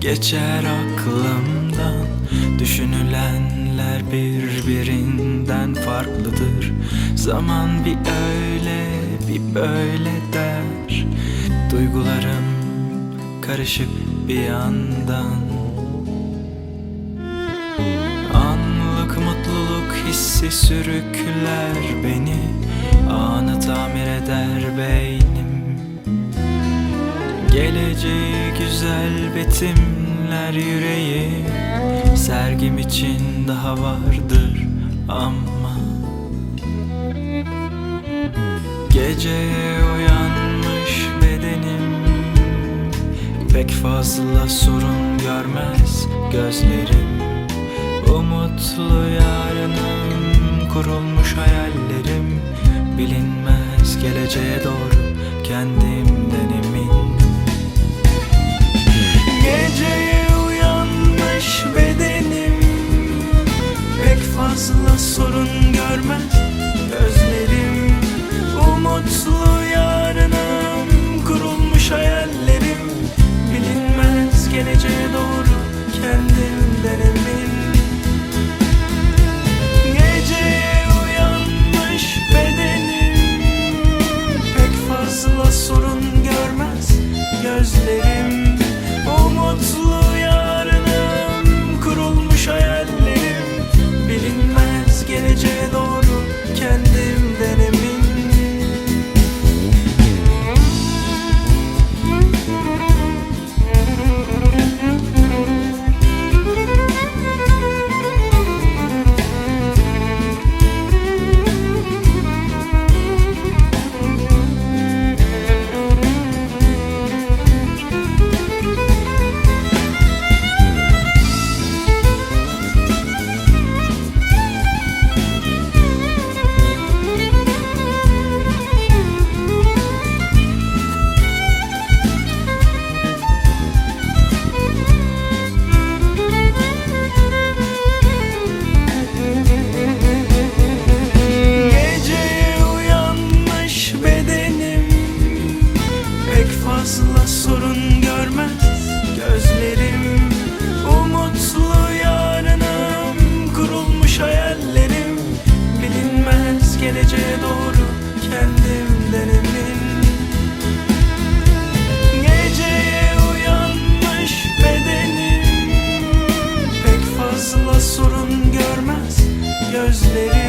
Geçer aklımdan. Düşünülenler birbirinden farklıdır. Zaman bir öyle bir böyle der. Duygularım karışık bir yandan. Anlık mutluluk hissi sürükler beni. Anı tamir eder beynim Geleceği güzel betimler yüreği. Sergim için daha vardır ama. Geceye uyanmış bedenim. Pek fazla sorun görmez gözlerim. Umutlu yarınım kurulmuş hayallerim. Bilinmez geleceğe doğru kendimden sorun görmez gözlerim Umutlu gözlerim